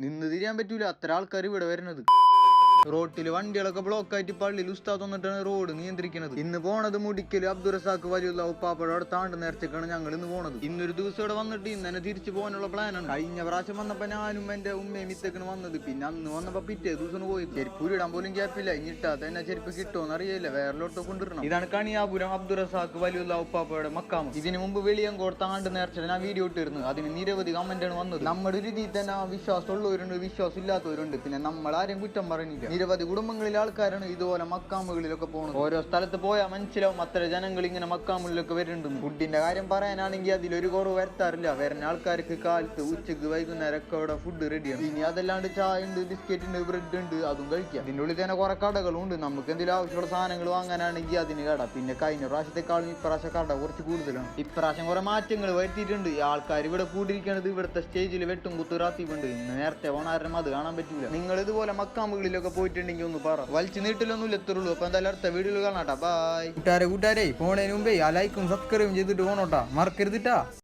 നിന്ന് തിരിയാൻ പറ്റൂല. അത്ര ആൾക്കാർ ഇവിടെ വരുന്നത്. റോട്ടിൽ വണ്ടികളൊക്കെ ബ്ലോക്ക് ആയിട്ട് പള്ളിയിൽ ഉസ്താദ് വന്നിട്ടാണ് റോഡ് നിയന്ത്രിക്കുന്നത് ഇന്ന് പോണത് മുടിക്കൽ അബ്ദുറസാക്ക് വലിയുള്ള ഉപ്പാപ്പയുടെ അവിടെ താണ്ട് നേർച്ചക്കാണ് ഞങ്ങൾ ഇന്ന് പോണത്. ഇന്നൊരു ദിവസം ഇവിടെ വന്നിട്ട് ഇന്ന് തന്നെ തിരിച്ചു പോകാനുള്ള പ്ലാനാണ് കഴിഞ്ഞ പ്രാവശ്യം വന്നപ്പോ ഞാനും എന്റെ ഉമ്മയും ഇത്തേക്കാണ് വന്നത്. പിന്നെ അന്ന് വന്നപ്പോ പിറ്റേ ദിവസം പോയത്. ചെരുപ്പ് ഇടാൻ പോലും ഗ്യാപ്പില്ല ഇനിട്ടാ തന്നെ ചെരുപ്പ് കിട്ടുമോന്ന് അറിയില്ല. വേറെ ലോട്ടോ കൊണ്ടുവരണം. ഇതാണ് കണിയാപുരം അബ്ദുറസാക്ക് വലിയുള്ള ഉപ്പാപ്പയുടെ മക്കാമ ഇതിനു മുമ്പ് വെളിയങ്കോട് താണ്ട് നേർച്ച ഞാൻ വീഡിയോ ഇട്ടിരുന്നു അതിന് നിരവധി കമന്റ് ആണ് വന്നത്. നമ്മുടെ രീതിയിൽ തന്നെ വിശ്വാസമുള്ളവരുണ്ട് വിശ്വാസം ഇല്ലാത്തവരുണ്ട് പിന്നെ നമ്മൾ ആരെയും കുറ്റം പറയുന്നില്ല നിരവധി കുടുംബങ്ങളിൽ ആൾക്കാരാണ് ഇതുപോലെ മക്കാമുകളിലൊക്കെ പോകുന്നത് ഓരോ സ്ഥലത്ത് പോയാൽ മനസ്സിലാവും അത്ര ജനങ്ങൾ ഇങ്ങനെ മക്കാമുകളിലൊക്കെ വരുന്നുണ്ട്. ഫുഡിന്റെ കാര്യം പറയാനാണെങ്കിൽ അതിലൊരു കുറവ് വരുത്താറില്ല. വരുന്ന ആൾക്കാർക്ക് കാലത്ത് ഉച്ചയ്ക്ക് വൈകുന്നേരം ഒക്കെ അവിടെ ഫുഡ് റെഡിയാണ് ഇനി അതല്ലാണ്ട് ചായ ഉണ്ട് ബിസ്ക്കറ്റ് ഉണ്ട് ബ്രെഡ് ഉണ്ട് അതും കഴിക്കാം. അതിന്റെ ഉള്ളിൽ തന്നെ കുറെ കടകളുണ്ട് നമുക്ക് എന്തെങ്കിലും ആവശ്യമുള്ള സാധനങ്ങൾ വാങ്ങാനാണെങ്കിൽ അതിന് കട. പിന്നെ കഴിഞ്ഞ പ്രാവശ്യത്തെക്കാളും ഇപ്രാവശ്യം കട കുറച്ച് കൂടുതലാണ്. ഇപ്രാവശ്യം കുറെ മാറ്റങ്ങൾ വരുത്തിയിട്ടുണ്ട്. ആൾക്കാർ ഇവിടെ കൂടിയിരിക്കുന്നത് ഇവിടുത്തെ സ്റ്റേജിൽ വെട്ടും കുത്തുറാത്തിപ്പുണ്ട് ഇന്ന് നേരത്തെ പോണാരും അത് കാണാൻ പറ്റില്ല നിങ്ങൾ ഇതുപോലെ മക്കാമ്പുകളിലൊക്കെ പോയിട്ടുണ്ടെങ്കിൽ ഒന്ന് പറ. വലിച്ചു നീട്ടിലൊന്നും എത്തുള്ളൂ അപ്പൊ എന്തായാലും അടുത്ത വീഡിയോയിൽ കാണാട്ടാ ബൈ കൂട്ടുകാരെ കൂട്ടുകാരെ പോണതിന് മുമ്പേ ആ ലൈക്കും സബ്സ്ക്രൈബും ചെയ്തിട്ട് പോണോട്ടാ. മറക്കരുതിട്ടാ